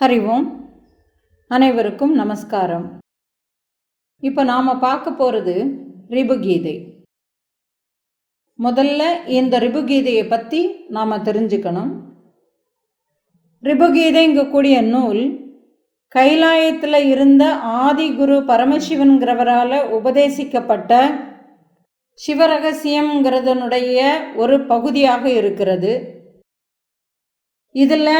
ஹரி ஓம் அனைவருக்கும் நமஸ்காரம். இப்போ நாம் பார்க்க போகிறது ரிபுகீதை. முதல்ல இந்த ரிபுகீதையை பற்றி நாம் தெரிஞ்சுக்கணும். ரிபுகீதைங்கக்கூடிய நூல் கைலாயத்தில் இருந்த ஆதி குரு பரமசிவன்கிறவரால் உபதேசிக்கப்பட்ட சிவரகசியம்ங்கிறதனுடைய ஒரு பகுதியாக இருக்கிறது. இதில்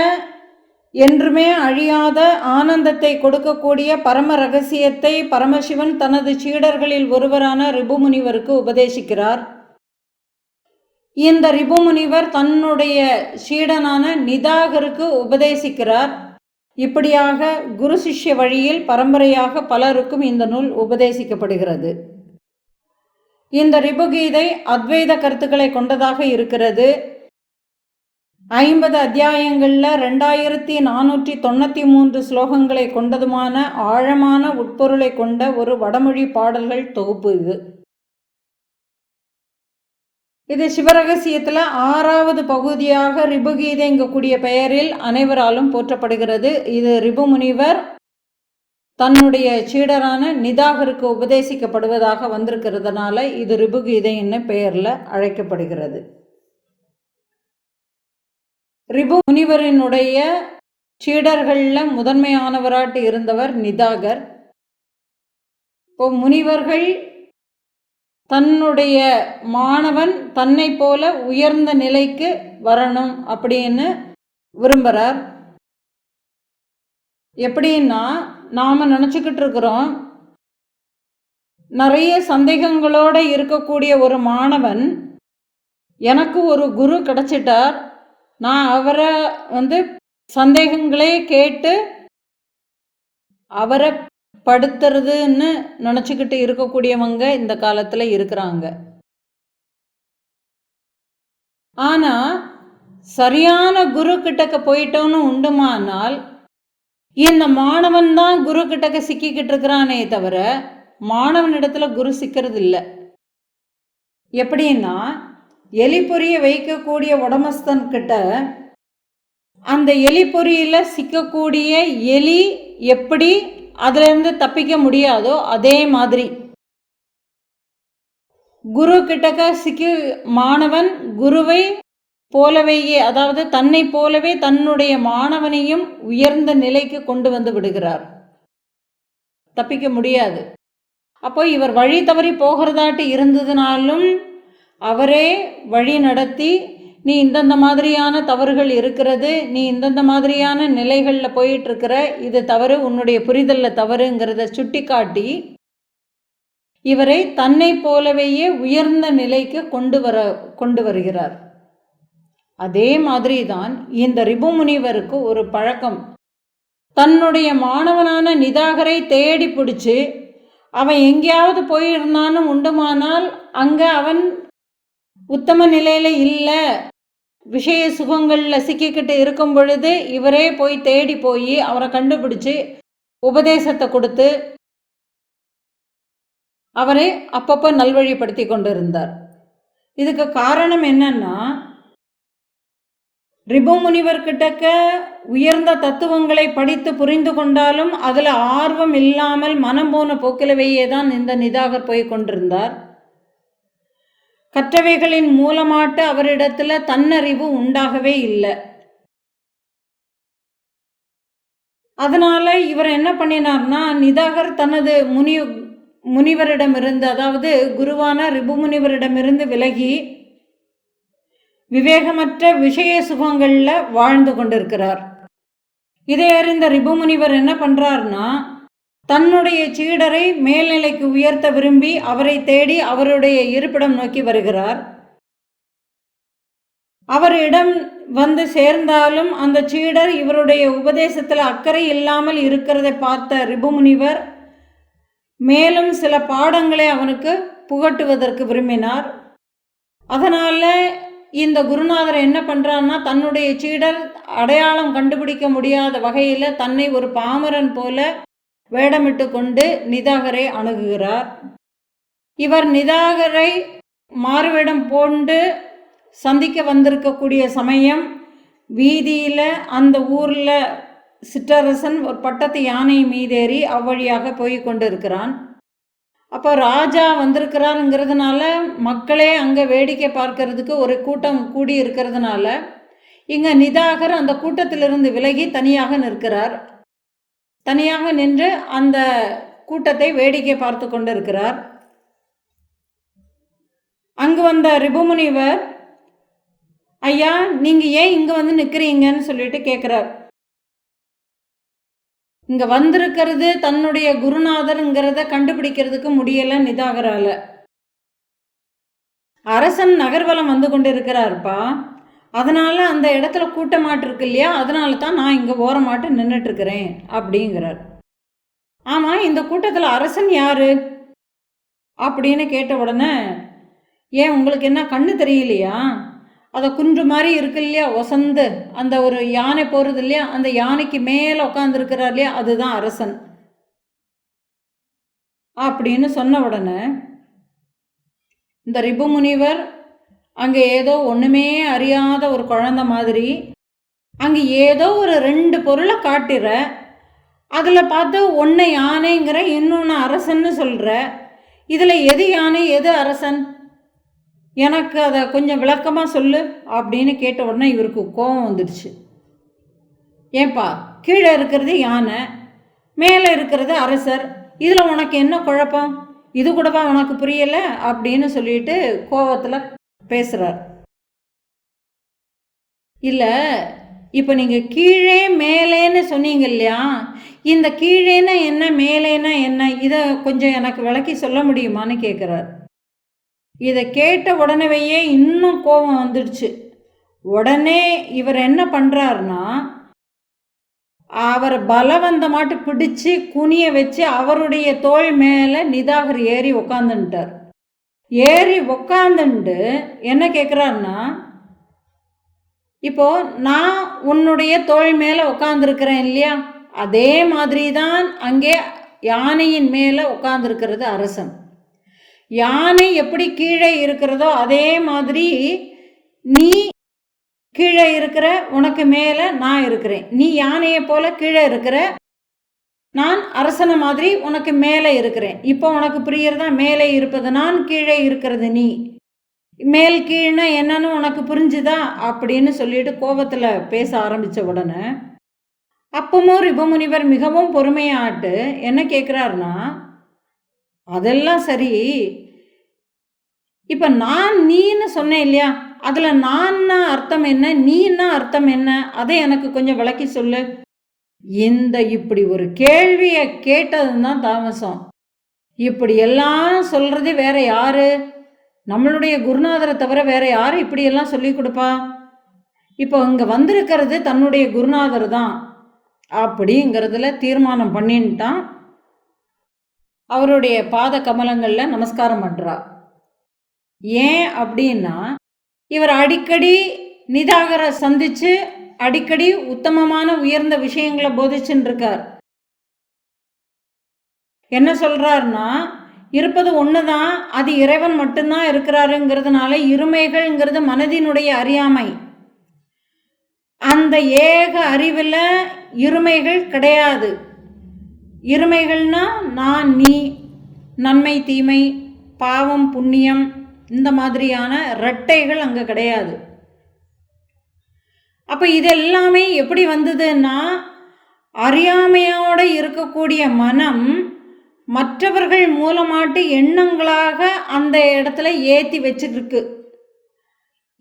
என்றுமே அழியாத ஆனந்தத்தை கொடுக்கக்கூடிய பரம ரகசியத்தை பரமசிவன் தனது சீடர்களில் ஒருவரான ரிபுமுனிவருக்கு உபதேசிக்கிறார். இந்த ரிபுமுனிவர் தன்னுடைய சீடனான நிதாகருக்கு உபதேசிக்கிறார். இப்படியாக குரு சிஷ்ய வழியில் பரம்பரையாக பலருக்கும் இந்த நூல் உபதேசிக்கப்படுகிறது. இந்த ரிபுகீதை அத்வைத கருத்துக்களை கொண்டதாக இருக்கிறது. ஐம்பது அத்தியாயங்களில் ரெண்டாயிரத்தி நானூற்றி தொண்ணூற்றி மூன்று ஸ்லோகங்களை கொண்டதுமான ஆழமான உட்பொருளை கொண்ட ஒரு வடமொழி பாடல்கள் தொகுப்பு இது. இது சிவரகசியத்தில் ஆறாவது பகுதியாக ரிபுகீதைங்கக்கூடிய பெயரில் அனைவராலும் போற்றப்படுகிறது. இது ரிபு முனிவர் தன்னுடைய சீடரான நிதாகருக்கு உபதேசிக்கப்படுவதாக வந்திருக்கிறதுனால இது ரிபுகீதை என்ன பெயரில் அழைக்கப்படுகிறது. ரிபு முனிவரினுடைய சீடர்களில் முதன்மையானவராட்டு இருந்தவர் நிதாகர். இப்போ முனிவர்கள் தன்னுடைய மாணவன் தன்னை போல உயர்ந்த நிலைக்கு வரணும் அப்படின்னு விரும்புகிறார் எப்படின்னா நாம் நினச்சிக்கிட்டு இருக்கிறோம் நிறைய சந்தேகங்களோடு இருக்கக்கூடிய ஒரு மாணவன் எனக்கு ஒரு குரு கிடச்சிட்டார் நான் அவரை வந்து சந்தேகங்களே கேட்டு அவரை படுத்துறதுன்னு நினச்சிக்கிட்டு இருக்கக்கூடியவங்க இந்த காலத்தில் இருக்கிறாங்க. ஆனால் சரியான குரு கிட்டக்க போயிட்டோன்னு உண்டுமானால் இந்த மாணவன் தான் குரு கிட்டக்க சிக்கிக்கிட்டு இருக்கிறானே தவிர மாணவனிடத்துல குரு சிக்கிறது இல்லை எப்படின்னா எலிப்பொறியை வைக்கக்கூடிய உடமஸ்தன் அந்த அந்த பொரியில் சிக்கக்கூடிய எலி எப்படி அதுலேருந்து தப்பிக்க முடியாதோ அதே மாதிரி. குரு கிட்டக்க சிக்கி மாணவன் குருவை போலவேயே அதாவது தன்னை போலவே தன்னுடைய மாணவனையும் உயர்ந்த நிலைக்கு கொண்டு வந்து விடுகிறார். தப்பிக்க முடியாது. அப்போ இவர் வழி தவறி போகிறதாட்டு இருந்ததுனாலும் அவரே வழி நடத்தி நீ இந்தந்த மாதிரியான தவறுகள் இருக்கிறது நீ இந்தந்த மாதிரியான நிலைகளில் போயிட்டுருக்கிற இது தவறு உன்னுடைய புரிதலில் தவறுங்கிறத சுட்டி காட்டி இவரை தன்னை போலவேயே உயர்ந்த நிலைக்கு கொண்டு வர கொண்டு வருகிறார். அதே மாதிரி தான் இந்த ரிபு முனிவருக்கு ஒரு பழக்கம். தன்னுடைய மாணவனான நிதாகரை தேடி பிடிச்சி அவன் எங்கேயாவது போயிருந்தான்னு உண்டுமானால் அங்கே அவன் உத்தம நிலையில் இல்லை. விஷய சுகங்களில் சிக்கிக்கிட்டு இருக்கும் பொழுது இவரே போய் தேடி போய் அவரை கண்டுபிடிச்சி உபதேசத்தை கொடுத்து அவரை அப்பப்போ நல்வழிப்படுத்தி கொண்டு இருந்தார் இதுக்கு காரணம் என்னன்னா ரிபு முனிவர்கிட்டக்க உயர்ந்த தத்துவங்களை படித்து புரிந்து கொண்டாலும் அதில் ஆர்வம் இல்லாமல் மனம் போன போக்கிலவையே தான் இந்த நிதாகர் போய் கொண்டிருந்தார். கற்றவைகளின் மூலமாட்டு அவரிடத்துல தன்னறிவு உண்டாகவே இல்லை. அதனால இவர் என்ன பண்ணினார்னா நிதாகர் தனது முனி முனிவரிடமிருந்து அதாவது குருவான ரிபு முனிவரிடமிருந்து விலகி விவேகமற்ற விஷய சுகங்களில் வாழ்ந்து கொண்டிருக்கிறார். இதை அறிந்த ரிபு முனிவர் என்ன பண்ணுறாருன்னா தன்னுடைய சீடரை மேல்நிலைக்கு உயர்த்த விரும்பி அவரை தேடி அவருடைய இருப்பிடம் நோக்கி வருகிறார். அவரிடம் வந்து சேர்ந்தாலும் அந்த சீடர் இவருடைய உபதேசத்தில் அக்கறை இல்லாமல் இருக்கிறதை பார்த்த ரிபுமுனிவர் மேலும் சில பாடங்களை அவனுக்கு புகட்டுவதற்கு விரும்பினார். அதனால் இந்த குருநாதர் என்ன பண்ணுறான்னா தன்னுடைய சீடர் அடையாளம் கண்டுபிடிக்க முடியாத வகையில் தன்னை ஒரு பாமரன் போல வேடமிட்டு கொண்டு நிதாகரை அணுகுகிறார். இவர் நிதாகரை மாறுவேடம் போண்டு சந்திக்க வந்திருக்கக்கூடிய சமயம் வீதியில் அந்த ஊரில் சிற்றரசன் ஒரு பட்டத்து யானை மீதேறி அவ்வழியாக போய் கொண்டிருக்கிறான். அப்போ ராஜா வந்திருக்கிறாருங்கிறதுனால மக்களே அங்கே வேடிக்கை பார்க்கறதுக்கு ஒரு கூட்டம் கூடி இருக்கிறதுனால இங்கே நிதாகர் அந்த கூட்டத்திலிருந்து விலகி தனியாக நிற்கிறார். தனியாக நின்று அந்த கூட்டத்தை வேடிக்கை பார்த்து கொண்டு இருக்கிறார் அங்கு வந்த ரிபுமுனிவர் ஐயா நீங்கள் ஏன் இங்கே வந்து நிற்கிறீங்கன்னு சொல்லிட்டு கேட்குறார் இங்கே வந்திருக்கிறது தன்னுடைய குருநாதருங்கிறத கண்டுபிடிக்கிறதுக்கு முடியலை நிதாகரால. அரசன் நகர்வலம் வந்து கொண்டு இருக்கிறார்ப்பா அதனால் அந்த இடத்துல கூட்டமாட்டு இருக்கு இல்லையா? அதனால தான் நான் இங்கே ஓரமாட்டு நின்றுட்டுருக்கிறேன் அப்படிங்கிறார். ஆமாம் இந்த கூட்டத்தில் அரசன் யார்? அப்படின்னு கேட்ட உடனே ஏன் உங்களுக்கு என்ன கண்ணு தெரியலையா? அதை குன்று மாதிரி இருக்கு இல்லையா ஒசந்து. அந்த ஒரு யானை போகிறது இல்லையா அந்த யானைக்கு மேலே உட்காந்துருக்கிறார் இல்லையா அதுதான் அரசன். அப்படின்னு சொன்ன உடனே இந்த ரிபு முனிவர் அங்கே ஏதோ ஒன்றுமே அறியாத ஒரு குழந்த மாதிரி. அங்கே ஏதோ ஒரு ரெண்டு பொருளை காட்டுற அதில் பார்த்து ஒன்று யானைங்கிற இன்னொன்று அரசன்னு சொல்கிற இதில் எது யானை எது அரசன்? எனக்கு அதை கொஞ்சம் விளக்கமாக சொல்லு அப்படின்னு கேட்ட உடனே இவருக்கு கோபம் வந்துடுச்சு. ஏன்பா கீழே இருக்கிறது யானை மேலே இருக்கிறது அரசர் இதில் உனக்கு என்ன குழப்பம்? இது கூடவா உனக்கு புரியலை? அப்படின்னு சொல்லிட்டு கோவத்தில் பேசுகிறார் இல்லை இப்போ நீங்கள் கீழே மேலேன்னு சொன்னீங்க இல்லையா? இந்த கீழேன்னா என்ன மேலேன்னா என்ன? இதை கொஞ்சம் எனக்கு விளக்கி சொல்ல முடியுமான்னு கேட்குறார் இதை கேட்ட உடனேயே இன்னும் கோபம் வந்துடுச்சு. உடனே இவர் என்ன பண்ணுறாருன்னா அவரை பலவந்தமாட்டு பிடிச்சு குனிய வச்சு அவருடைய தோள் மேலே நிதாகர் ஏறி உக்காந்துட்டார் ஏறி உக்காந்துண்டு என்ன கேட்குறான்னா இப்போ நான் உன்னுடைய தோல் மேலே உட்காந்துருக்கிறேன் இல்லையா? அதே மாதிரி தான் அங்கே யானையின் மேலே உட்காந்துருக்கிறது அரசன். யானை எப்படி கீழே இருக்கிறதோ அதே மாதிரி நீ கீழே இருக்கிற உனக்கு மேலே நான் இருக்கிறேன். நீ யானையை போல கீழே இருக்கிற நான் அரசனை மாதிரி உனக்கு மேலே இருக்கிறேன். இப்போ உனக்கு புரியறதா மேலே இருப்பது நான் கீழே இருக்கிறது நீ. மேல் கீழ்னா என்னன்னு உனக்கு புரிஞ்சுதா? அப்படின்னு சொல்லிட்டு கோபத்தில் பேச ஆரம்பித்த உடனே அப்பமும் ரிபமுனிவர் மிகவும் பொறுமையாட்டு. என்ன கேட்குறாருன்னா அதெல்லாம் சரி. இப்போ நான் நீன்னு சொன்னேன் இல்லையா? அதில் நான்னா அர்த்தம் என்ன? நீன்னா அர்த்தம் என்ன? அதை எனக்கு கொஞ்சம் விளக்கி சொல்லு. இந்த இப்படி ஒரு கேள்வியை கேட்டது தான் தாமசம். இப்படி எல்லாம் சொல்கிறது வேற யாரு? நம்மளுடைய குருநாதரை தவிர வேற யார் இப்படியெல்லாம் சொல்லி கொடுப்பா? இப்போ இங்கே வந்திருக்கிறது தன்னுடைய குருநாதர் தான். அப்படிங்கிறதுல தீர்மானம் பண்ணின்ட்டான். அவருடைய பாத கமலங்களில் நமஸ்காரம் பண்ணுறா ஏன் அப்படின்னா இவர் அடிக்கடி நிதாகரை சந்திச்சு அடிக்கடி உத்தமமான உயர்ந்த விஷயங்களை போதிச்சுன்னு இருக்கார் என்ன சொல்கிறாருன்னா இருப்பது ஒன்று தான் அது இறைவன் மட்டும்தான் இருக்கிறாருங்கிறதுனால இருமைகள்ங்கிறது மனதினுடைய அறியாமை. அந்த ஏக அறிவில் இருமைகள் கிடையாது. இருமைகள்னா நான் நீ நன்மை தீமை பாவம் புண்ணியம் இந்த மாதிரியான ரெட்டைகள் அங்கே கிடையாது. அப்போ இது எல்லாமே எப்படி வந்ததுன்னா அறியாமையோடு இருக்கக்கூடிய மனம் மற்றவர்கள் மூலமாட்டு எண்ணங்களாக அந்த இடத்துல ஏற்றி வச்சுருக்கு.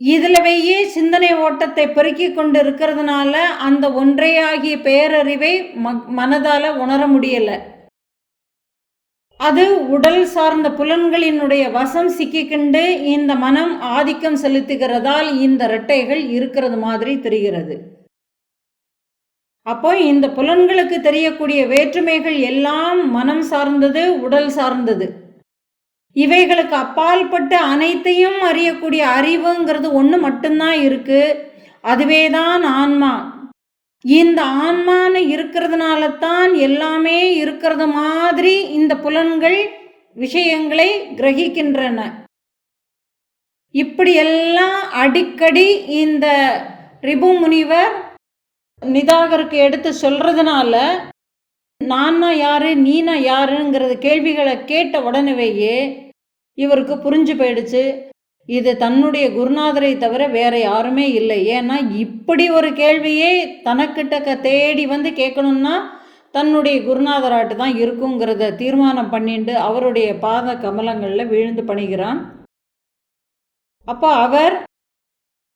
இதிலவையே சிந்தனை ஓட்டத்தை பெருக்கி கொண்டு இருக்கிறதுனால அந்த ஒன்றையாகிய பேரறிவை ம மனதால் உணர முடியலை. அது உடல் சார்ந்த புலன்களினுடைய வசம் சிக்கிக்கிண்டு இந்த மனம் ஆதிக்கம் செலுத்துகிறதால் இந்த இரட்டைகள் இருக்கிறது மாதிரி தெரிகிறது. அப்போ இந்த புலன்களுக்கு தெரியக்கூடிய வேற்றுமைகள் எல்லாம் மனம் சார்ந்தது உடல் சார்ந்தது. இவைகளுக்கு அப்பால்பட்டு அனைத்தையும் அறியக்கூடிய அறிவுங்கிறது ஒன்று மட்டும்தான் இருக்கு. அதுவே தான் ஆன்மா. இந்த ஆன்மான்னு இருக்கிறதுனால தான் எல்லாமே இருக்கிறது மாதிரி இந்த புலன்கள் விஷயங்களை கிரகிக்கின்றன. இப்படியெல்லாம் அடிக்கடி இந்த ரிபு முனிவர் நிதாகருக்கு எடுத்து சொல்கிறதுனால நான்னா யாரு நீனா யாருங்கிறது கேள்விகளை கேட்ட உடனேயே இவருக்கு புரிஞ்சு போயிடுச்சு. இது தன்னுடைய குருநாதரை தவிர வேற யாருமே இல்லை. ஏன்னா இப்படி ஒரு கேள்வியே தனக்கிட்ட தேடி வந்து கேட்கணும்னா தன்னுடைய குருநாதராட்டு தான் இருக்குங்கிறத தீர்மானம் பண்ணிட்டு அவருடைய பாத கமலங்களில் விழுந்து பணிகிறான். அப்போ அவர்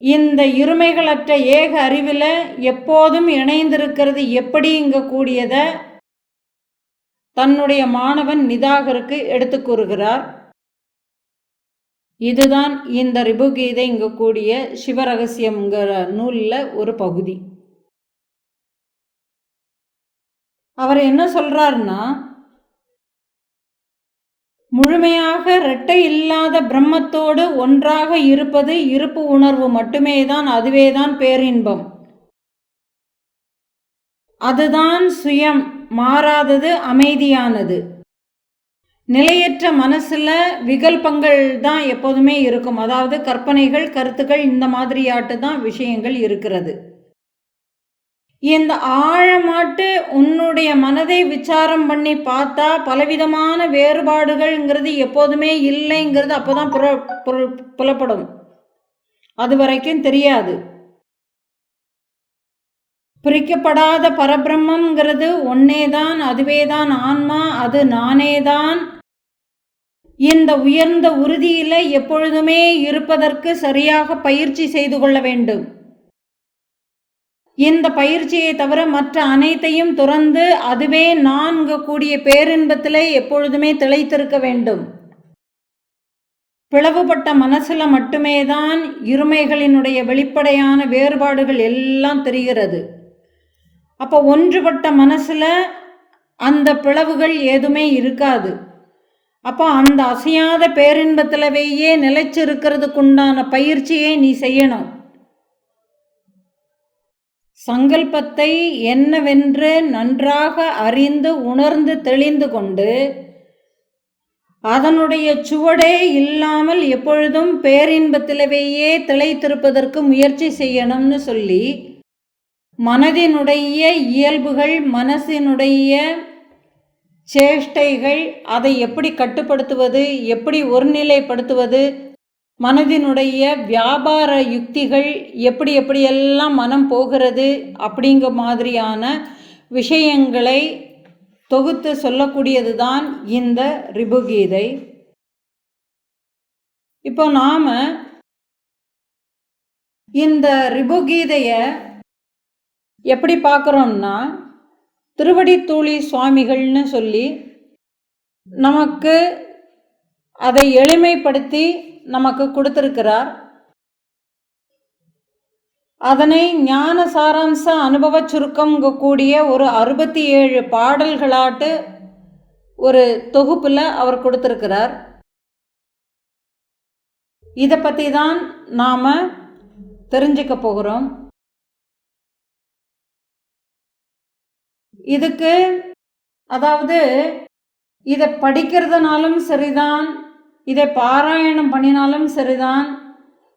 இந்த இருமைகளற்ற ஏக அறிவில் எப்போதும் இணைந்திருக்கிறது எப்படிங்க கூடியதை தன்னுடைய மாணவன் நிதாகருக்கு எடுத்து கூறுகிறார். இதுதான் இந்த ரிபுகீதை இங்கு கூடிய சிவரகசியம்ங்கிற நூலில் ஒரு பகுதி. அவர் என்ன சொல்கிறாருன்னா முழுமையாக இரட்டை இல்லாத பிரம்மத்தோடு ஒன்றாக இருப்பது இருப்பு உணர்வு மட்டுமே தான் அதுவே தான் பேரின்பம். அதுதான் சுயம் மாறாதது அமைதியானது. நிலையற்ற மனசில் விகல்பங்கள் தான் எப்போதுமே இருக்கும். அதாவது கற்பனைகள் கருத்துக்கள் இந்த மாதிரியாட்டு தான் விஷயங்கள் இருக்கிறது. இந்த ஆழமாட்டு உன்னுடைய மனதை விசாரம் பண்ணி பார்த்தா பலவிதமான வேறுபாடுகள்ங்கிறது எப்போதுமே இல்லைங்கிறது அப்போ தான் புற புலப்படும். அது வரைக்கும் தெரியாது. பிரிக்கப்படாத பரபிரம்மங்கிறது ஒன்னே தான் அதுவே தான் ஆன்மா அது நானே தான் இந்த உயர்ந்த உறுதியில எப்பொழுதுமே இருப்பதற்கு சரியாக பயிற்சி செய்து கொள்ள வேண்டும். இந்த பயிற்சியை தவிர மற்ற அனைத்தையும் துறந்து அதுவே நான்கு கூடிய பேரின்பத்தில் எப்பொழுதுமே திளைத்திருக்க வேண்டும். பிளவுபட்ட மனசில் மட்டுமே தான் இருமைகளினுடைய வெளிப்படையான வேறுபாடுகள் எல்லாம் தெரிகிறது. அப்போ ஒன்றுபட்ட மனசில் அந்த பிளவுகள் எதுவுமே இருக்காது. அப்போ அந்த அசையாத பேரின்பத்திலவேயே நிலைச்சிருக்கிறதுக்குண்டான பயிற்சியை நீ செய்யணும். சங்கல்பத்தை என்னவென்று நன்றாக அறிந்து உணர்ந்து தெளிந்து கொண்டு அதனுடைய சுவடே இல்லாமல் எப்பொழுதும் பேரின்பத்திலவேயே திளைத்திருப்பதற்கு முயற்சி செய்யணும்னு சொல்லி மனதினுடைய இயல்புகள் மனசினுடைய சேஷ்டைகள் அதை எப்படி கட்டுப்படுத்துவது எப்படி ஒருநிலைப்படுத்துவது மனதினுடைய வியாபார யுக்திகள் எப்படி எப்படியெல்லாம் மனம் போகிறது அப்படிங்கிற மாதிரியான விஷயங்களை தொகுத்து சொல்லக்கூடியது தான் இந்த ரிபுகீதை. இப்போ நாம் இந்த ரிபுகீதையை எப்படி பார்க்குறோம்னா திருவடித்தூளி சுவாமிகள்னு சொல்லி நமக்கு அதை எளிமைப்படுத்தி நமக்கு கொடுத்திருக்கிறார். அதனை ஞான சாராம்ச அனுபவ சுருக்கம் கூடிய ஒரு அறுபத்தி ஏழு பாடல்களாட்டு ஒரு தொகுப்பில் அவர் கொடுத்திருக்கிறார். இதை பற்றி தான் நாம் தெரிஞ்சுக்க போகிறோம். இதுக்கு அதாவது இதை படிக்கிறதுனாலும் சரிதான் இதை பாராயணம் பண்ணினாலும் சரிதான்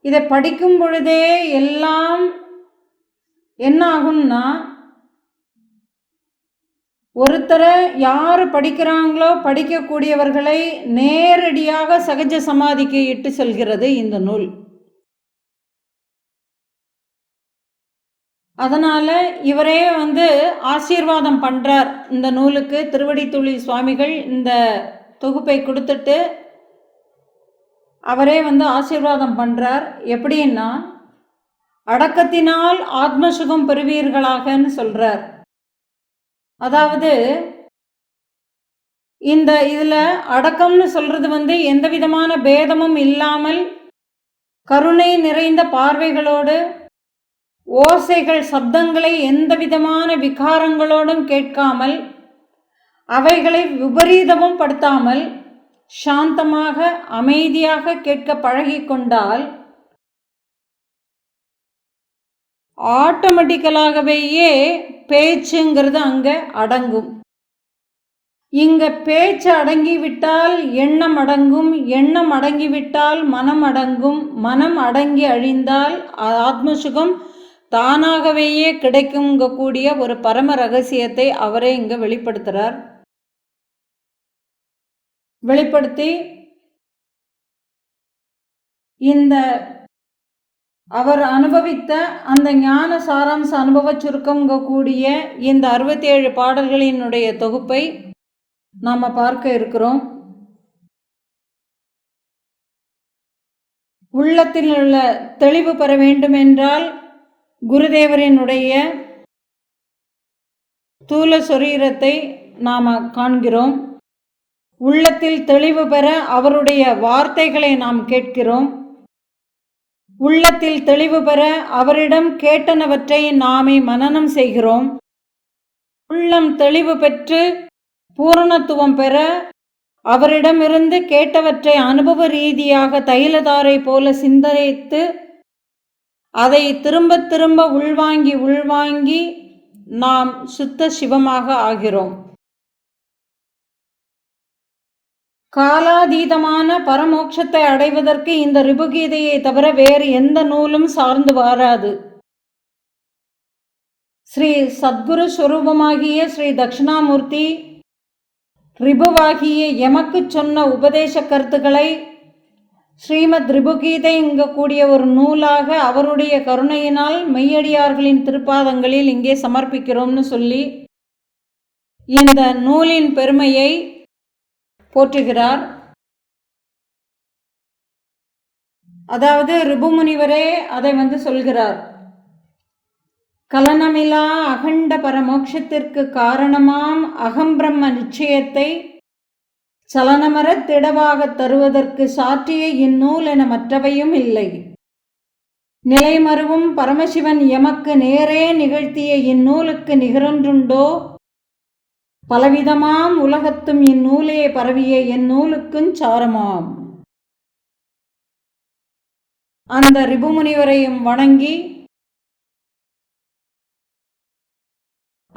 இதை படிக்கும் பொழுதே எல்லாம் என்ன ஆகும்னா ஒருத்தரை யார் படிக்கிறாங்களோ படிக்கக்கூடியவர்களை நேரடியாக சகஜ சமாதிக்கு இட்டு செல்கிறது இந்த நூல். அதனால் இவரே வந்து ஆசீர்வாதம் பண்ணுறார் இந்த நூலுக்கு திருவடித்துளி சுவாமிகள் இந்த தொகுப்பை கொடுத்துட்டு அவரே வந்து ஆசீர்வாதம் பண்ணுறார் எப்படின்னா அடக்கத்தினால் ஆத்மசுகம் பெறுவீர்களாகன்னு சொல்கிறார் அதாவது இந்த இதில் அடக்கம்னு சொல்கிறது வந்து எந்த விதமான பேதமும் இல்லாமல் கருணை நிறைந்த பார்வைகளோடு ஓசைகள் சப்தங்களை எந்த விதமான விகாரங்களோடும் கேட்காமல் அவைகளை விபரீதமும் படுத்தாமல் சாந்தமாக அமைதியாக கேட்க பழகி கொண்டால் ஆட்டோமேட்டிக்கலாகவேயே பேச்சுங்கிறது அங்கே அடங்கும். இங்க பேச்சு அடங்கிவிட்டால் எண்ணம் அடங்கும் எண்ணம் அடங்கிவிட்டால் மனம் அடங்கும் மனம் அடங்கி அழிந்தால் ஆத்மசுகம் தானாகவேயே கிடைக்குங்கக்கூடிய ஒரு பரம ரகசியத்தை அவரே இங்க வெளிப்படுத்துறார். வெளிப்படுத்தி இந்த அவர் அனுபவித்த அந்த ஞான சாராம்ச அனுபவ சுருக்கங்க கூடிய இந்த அறுபத்தி ஏழு பாடல்களினுடைய தொகுப்பை நாம் பார்க்க இருக்கிறோம். உள்ளத்தில் உள்ள தெளிவு பெற வேண்டுமென்றால் குருதேவரினுடைய தூல சொரீரத்தை நாம் காண்கிறோம். உள்ளத்தில் தெளிவு பெற அவருடைய வார்த்தைகளை நாம் கேட்கிறோம். உள்ளத்தில் தெளிவு பெற அவரிடம் கேட்டனவற்றை நாமே மனனம் செய்கிறோம். உள்ளம் தெளிவு பெற்று பூரணத்துவம் பெற அவரிடமிருந்து கேட்டவற்றை அனுபவ ரீதியாக தைலதாரை போல சிந்தனைத்து அதை திரும்ப திரும்ப உள்வாங்கி உள்வாங்கி நாம் சுத்த சிவமாக ஆகிறோம். காலாதீதமான பரமோட்சத்தை அடைவதற்கு இந்த ரிபுகீதையை தவிர வேறு எந்த நூலும் சார்ந்து வராது. ஸ்ரீ சத்குரு ஸ்வரூபமாகிய ஸ்ரீ தட்சிணாமூர்த்தி ரிபுவாகிய எமக்கு சொன்ன உபதேச கருத்துக்களை ஸ்ரீமத் ரிபுகீதை இங்கக்கூடிய ஒரு நூலாக அவருடைய கருணையினால் மெய்யடியார்களின் திருப்பாதங்களில் இங்கே சமர்ப்பிக்கிறோம்னு சொல்லி இந்த நூலின் பெருமையை போற்றுகிறார். அதாவது ரிபுமுனிவரே அதை வந்து சொல்கிறார். கலனமிலா அகண்ட பரமோட்சத்திற்கு காரணமாம் அகம்பிரம்ம நிச்சயத்தை சலனமரத் திடவாகத் தருவதற்கு சாற்றிய இந்நூல் என மற்றவையும் இல்லை. நிலைமருவும் பரமசிவன் எமக்கு நேரே நிகழ்த்திய இந்நூலுக்கு நிகரொன்றுண்டோ? பலவிதமாம் உலகத்தும் இந்நூலே பரவிய இந்நூலுக்குஞ் சாரமாம். அந்த ரிபுமுனிவரையும் வணங்கி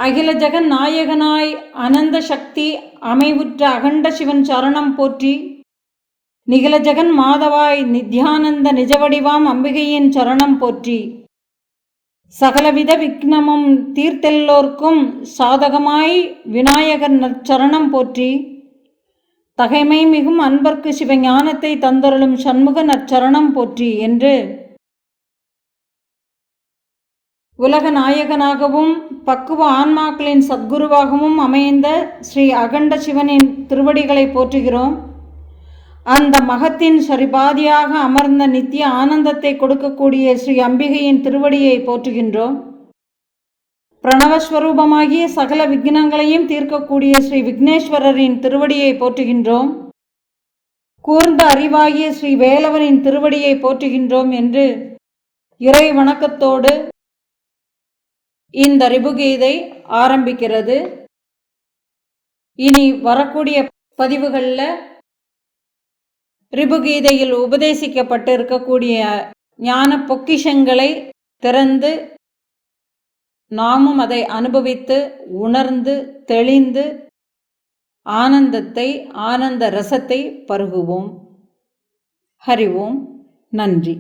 அகில ஜெகன் நாயகனாய் அனந்த சக்தி அமைவுற்ற அகண்ட சிவன் சரணம் போற்றி. நிகில ஜெகன் மாதவாய் நித்யானந்த நிஜவடிவாம் அம்பிகையின் சரணம் போற்றி. சகலவித விக்னமும் தீர்த்தெல்லோர்க்கும் சாதகமாய் விநாயகர் நற்சரணம் போற்றி. தகைமை மிகும் அன்பர்க்கு சிவஞானத்தை தந்தருளும் சண்முக நற்சரணம் போற்றி என்று உலக நாயகனாகவும் பக்குவ ஆன்மாக்களின் சத்குருவாகவும் அமைந்த ஸ்ரீ அகண்ட சிவனின் திருவடிகளை போற்றுகிறோம். அந்த மகத்தின் சரிபாதியாக அமர்ந்த நித்திய ஆனந்தத்தை கொடுக்கக்கூடிய ஸ்ரீ அம்பிகையின் திருவடியை போற்றுகின்றோம். பிரணவஸ்வரூபமாகிய சகல விக்னங்களையும் தீர்க்கக்கூடிய ஸ்ரீ விக்னேஸ்வரரின் திருவடியை போற்றுகின்றோம். கூர்ந்த அறிவாகிய ஸ்ரீ வேலவனின் திருவடியை போற்றுகின்றோம் என்று இறை வணக்கத்தோடு இந்த ரிபுகீதை ஆரம்பிக்கிறது. இனி வரக்கூடிய பதிவுகளில் ரிபுகீதையில் உபதேசிக்கப்பட்டு இருக்கக்கூடிய ஞான பொக்கிஷங்களை திறந்து நாமும் அதை அனுபவித்து உணர்ந்து தெளிந்து ஆனந்தத்தை ஆனந்த ரசத்தை பருகுவோம். ஹரிவோம் நன்றி.